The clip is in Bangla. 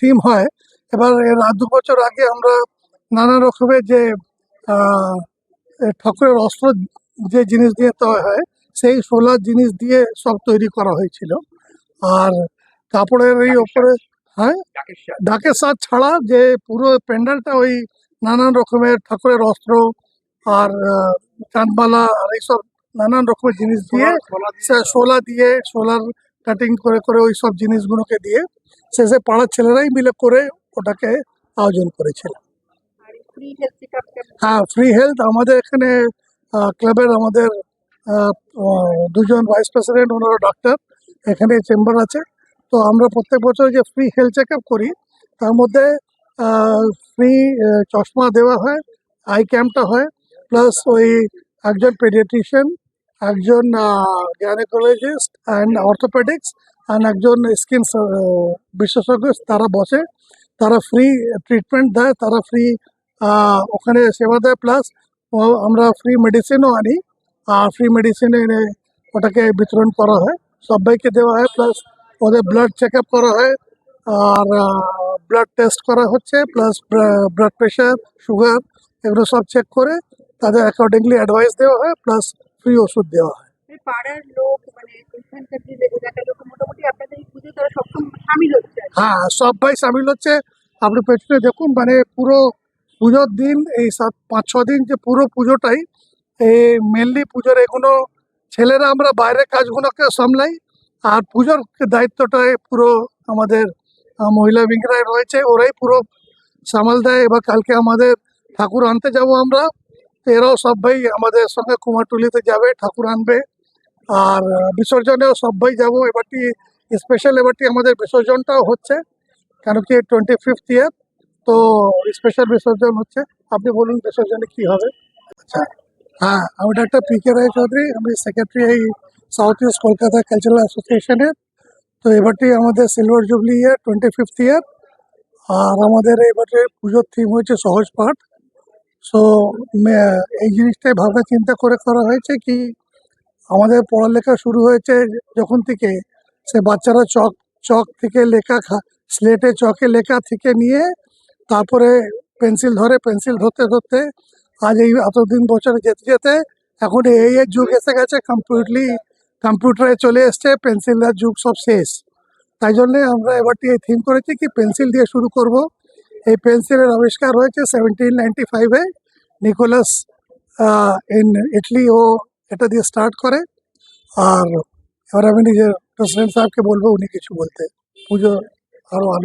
থিম হয় এবার এর দু বছর আগে আমরা নানা রকমের যে ঠাকুরের অস্ত্র যে জিনিস দিয়ে তৈরি হয় সেই সোলার জিনিস দিয়ে সব তৈরি করা হয়েছিল। আর কাপড়ের এই ওপরে হ্যাঁ? ডাকের সাজ। ছাড়া যে পুরো প্যান্ডেলটা ওই নানান রকমের ঠাকুরের অস্ত্র আর চাঁদমালা আর এইসব নানান রকমের জিনিস দিয়ে শোলা দিয়ে সোলার কাটিং করে করে ওই সব জিনিসগুলোকে দিয়ে শেষে পাড়ার ছেলেরাই মিলে করে ওটাকে আয়োজন করেছিল। ফ্রি হেলথ চেকআপ হ্যাঁ ফ্রি হেলথ আমাদের এখানে ক্লাবের আমাদের দুজন ভাইস প্রেসিডেন্ট ওনারা ডাক্তার এখানে চেম্বার আছে। তো আমরা প্রত্যেক বছর যে ফ্রি হেলথ চেক করি তার মধ্যে ফ্রি চশমা দেওয়া হয় আই ক্যাম্পটা হয় প্লাস ওই একজন পেডিয়াট্রিশিয়ান একজন গ্যানেকোলজিস্ট অ্যান্ড অর্থোপেডিক্স অ্যান্ড একজন স্কিন বিশেষজ্ঞ, তারা বসে, তারা ফ্রি ট্রিটমেন্ট দেয়, তারা ফ্রি ওখানে সেবা দেয় প্লাস আমরা ফ্রি মেডিসিনও আনি, আর ফ্রি মেডিসিন এনে ওটাকে বিতরণ করা হয়, সবাইকে দেওয়া হয় প্লাস ওদের ব্লাড চেক আপ করা হয়, আর ব্লাড টেস্ট করা হচ্ছে প্লাস ব্লাড প্রেশার সুগার এগুলো সব চেক করে তাদের অ্যাকর্ডিংলি অ্যাডভাইস দেওয়া হয় প্লাস ফ্রি ওষুধ দেওয়া হয়। পাড়ার লোক মানে হ্যাঁ সামিল হচ্ছে। আপনি দেখুন মানে পুরো পুজোর দিন, এই সাত, পাঁচ, ছ দিন যে পুরো পুজোটাই, এই মেনলি পুজোর এগুলো ছেলেরা আমরা বাইরের কাজগুলোকে সামলাই, আর পুজোর দায়িত্বটাই পুরো আমাদের মহিলা বিংরাই রয়েছে। ওরাই পুরো সামাল দেয়, এবার কালকে আমাদের ঠাকুর আনতে যাব আমরা। এরাও সবাই আমাদের সঙ্গে কুমারটুলিতে যাবে, ঠাকুর আনবে। আর বিসর্জনেও সবাই যাব। এবারটি স্পেশাল এবারটি আমাদের বিসর্জনটাও হচ্ছে, কেন কি টোয়েন্টি ফিফথ ইয়ার তো স্পেশাল বিসর্জন হচ্ছে। আপনি বলুন বিসর্জনে কি হবে? আচ্ছা হ্যাঁ আমি doctor P K Roy Chowdhury, আমি সেক্রেটারি এই সাউথ ইস্ট কলকাতা কালচারাল অ্যাসোসিয়েশনের তো এবারটি আমাদের silver jubilee year twenty fifth year আর আমাদের এবারে পুজোর থিম হয়েছে সহজ পাঠ। সো এই জিনিসটাই ভাবনা চিন্তা করে করা হয়েছে কি, আমাদের পড়ালেখা শুরু হয়েছে যখন থেকে সে বাচ্চারা চক চক থেকে লেখা স্লেটে চকে লেখা থেকে নিয়ে তারপরে পেন্সিল ধরে, পেন্সিল ধরতে ধরতে আজ এই এতদিন বছর যেতে যেতে এখন এই এর যুগ এসে গেছে কমপ্লিটলি কম্পিউটারে চলে এসছে পেন্সিলের যুগ সব শেষ। তাই জন্যে আমরা এবারটি এই থিম করেছি কি পেন্সিল দিয়ে শুরু করব। এই পেন্সিলের আবিষ্কার হয়েছে সেভেন্টিন নাইনটি ফাইভে নিকোলাস ইন ইটলি ও এটা দিয়ে স্টার্ট করে। আর এবার আমি নিজের প্রেসিডেন্ট সাহেবকে বলব উনি কিছু বলতে পুজো আরও আলো